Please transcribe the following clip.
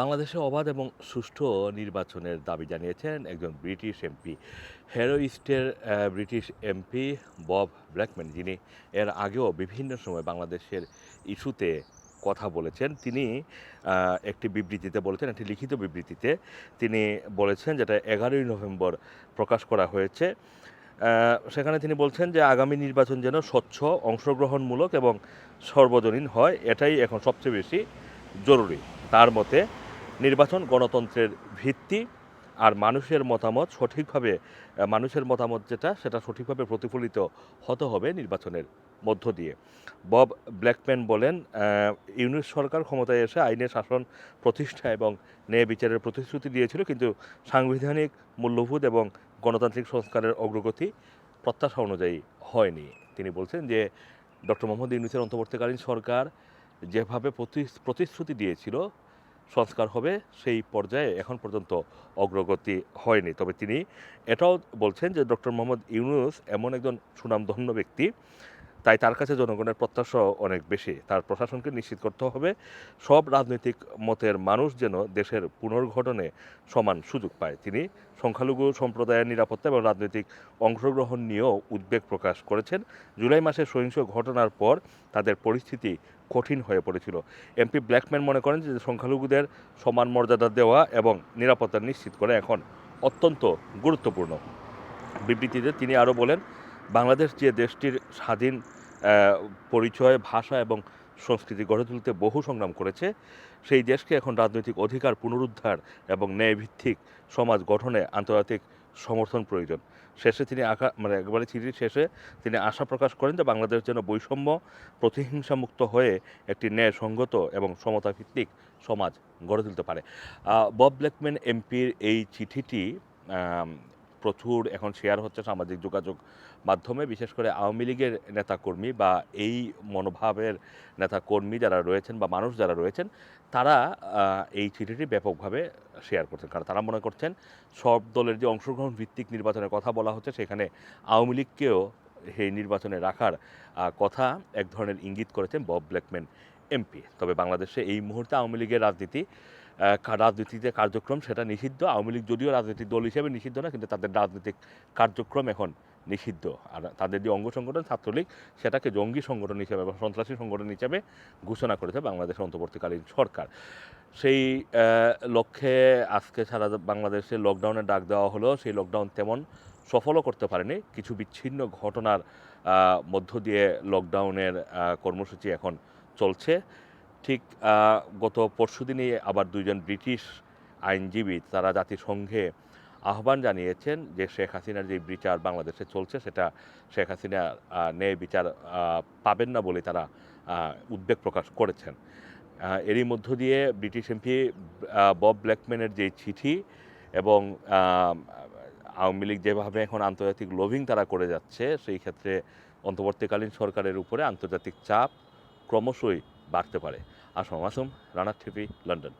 বাংলাদেশে অবাধ এবং সুষ্ঠু নির্বাচনের দাবি জানিয়েছেন একজন ব্রিটিশ এমপি। হেরোইস্টের ব্রিটিশ এমপি বব ব্ল্যাকম্যান, যিনি এর আগেও বিভিন্ন সময় বাংলাদেশের ইস্যুতে কথা বলেছেন। তিনি একটি বিবৃতিতে বলেছেন, একটি লিখিত বিবৃতিতে তিনি বলেছেন যেটা এগারোই নভেম্বর প্রকাশ করা হয়েছে। সেখানে তিনি বলছেন যে আগামী নির্বাচন যেন স্বচ্ছ, অংশগ্রহণমূলক এবং সর্বজনীন হয়, এটাই এখন সবচেয়ে বেশি জরুরি। তার মতে নির্বাচন, গণতন্ত্রের ভিত্তি আর মানুষের মতামত সঠিকভাবে মানুষের মতামত যেটা, সেটা সঠিকভাবে প্রতিফলিত হতে হবে নির্বাচনের মধ্য দিয়ে। বব ব্ল্যাকম্যান বলেন ইউনিট সরকার ক্ষমতায় এসে আইনের শাসন প্রতিষ্ঠা এবং ন্যায় বিচারের প্রতিশ্রুতি দিয়েছিল, কিন্তু সাংবিধানিক মূল্যবোধ এবং গণতান্ত্রিক সংস্কারের অগ্রগতি প্রত্যাশা অনুযায়ী হয়নি। তিনি বলছেন যে, ডক্টর মোহাম্মদ ইউনুসের অন্তর্বর্তীকালীন সরকার যেভাবে প্রতি- প্রতিশ্রুতি দিয়েছিল সংস্কার হবে, সেই পর্যায়ে এখন পর্যন্ত অগ্রগতি হয়নি। তবে তিনি এটাও বলছেন যে ডক্টর মোহাম্মদ ইউনুস এমন একজন সুনামধন্য ব্যক্তি তাই তার কাছে জনগণের প্রত্যাশাও অনেক বেশি। তার প্রশাসনকে নিশ্চিত করতে হবে, সব রাজনৈতিক মতের মানুষ যেন দেশের পুনর্গঠনে সমান সুযোগ পায়। তিনি সংখ্যালঘু সম্প্রদায়ের নিরাপত্তা এবং রাজনৈতিক অংশগ্রহণ নিয়েও উদ্বেগ প্রকাশ করেছেন। জুলাই মাসে সহিংস ঘটনার পর তাদের পরিস্থিতি কঠিন হয়ে পড়েছিল। এমপি ব্ল্যাকম্যান মনে করেন যে সংখ্যালঘুদের সমান মর্যাদা দেওয়া এবং নিরাপত্তা নিশ্চিত করা এখন অত্যন্ত গুরুত্বপূর্ণ। বিবৃতিতে তিনি আরও বলেন বাংলাদেশ যে দেশটির স্বাধীন পরিচয়, ভাষা এবং সংস্কৃতি গড়ে তুলতে বহু সংগ্রাম করেছে, সেই দেশকে এখন রাজনৈতিক অধিকার পুনরুদ্ধার এবং ন্যায়ভিত্তিক সমাজ গঠনে আন্তর্জাতিক সমর্থন প্রয়োজন। শেষে তিনি আকা মানে একবারে চিঠির শেষে তিনি আশা প্রকাশ করেন যে বাংলাদেশ যেন বৈষম্য প্রতিহিংসামুক্ত হয়ে একটি ন্যায়সঙ্গত এবং সমতাভিত্তিক সমাজ গড়ে তুলতে পারে। বব ব্ল্যাকম্যান এমপির এই চিঠিটি প্রচুর এখন শেয়ার হচ্ছে সামাজিক যোগাযোগ মাধ্যমে, বিশেষ করে আওয়ামী লীগের নেতাকর্মী বা এই মনোভাবের নেতাকর্মী যারা রয়েছেন বা মানুষ যারা রয়েছেন, তারা এই চিঠিটি ব্যাপকভাবে শেয়ার করছেন। কারণ তারা মনে করছেন সব দলের যে অংশগ্রহণ ভিত্তিক নির্বাচনের কথা বলা হচ্ছে, সেখানে আওয়ামী লীগকেও এই নির্বাচনে রাখার কথা এক ধরনের ইঙ্গিত করেছেন বব ব্ল্যাকম্যান এমপি। তবে বাংলাদেশে এই মুহূর্তে আওয়ামী লীগের রাজনীতি রাজনীতিতে কার্যক্রম, সেটা নিষিদ্ধ। আওয়ামী লীগ যদিও রাজনৈতিক দল হিসেবে নিষিদ্ধ না, কিন্তু তাদের রাজনৈতিক কার্যক্রম এখন নিষিদ্ধ। আর তাদের যে অঙ্গ সংগঠন, ছাত্রলীগ, সেটাকে জঙ্গি সংগঠন হিসেবে বা সন্ত্রাসী সংগঠন হিসেবে ঘোষণা করেছে বাংলাদেশের অন্তর্বর্তীকালীন সরকার। সেই লক্ষ্যে আজকে সারা বাংলাদেশে লকডাউনের ডাক দেওয়া হলো। সেই লকডাউন তেমন সফলও করতে পারেনি। কিছু বিচ্ছিন্ন ঘটনার মধ্য দিয়ে লকডাউনের কর্মসূচি এখন চলছে। ঠিক গত পরশুদিনই আবার দুইজন ব্রিটিশ আইনজীবী তারা জাতিসংঘে আহ্বান জানিয়েছেন যে শেখ হাসিনার যে বিচার বাংলাদেশে চলছে, সেটা শেখ হাসিনা ন্যায় বিচার পাবেন না বলে তারা উদ্বেগ প্রকাশ করেছেন। এরই মধ্য দিয়ে ব্রিটিশ এমপি বব ব্ল্যাকম্যানের যে চিঠি এবং আওয়ামী লীগ যেভাবে এখন আন্তর্জাতিক লোভিং তারা করে যাচ্ছে, সেই ক্ষেত্রে অন্তর্বর্তীকালীন সরকারের উপরে আন্তর্জাতিক চাপ ক্রমশই বাড়তে পারে। আসম আসম রানার টিভি লন্ডন।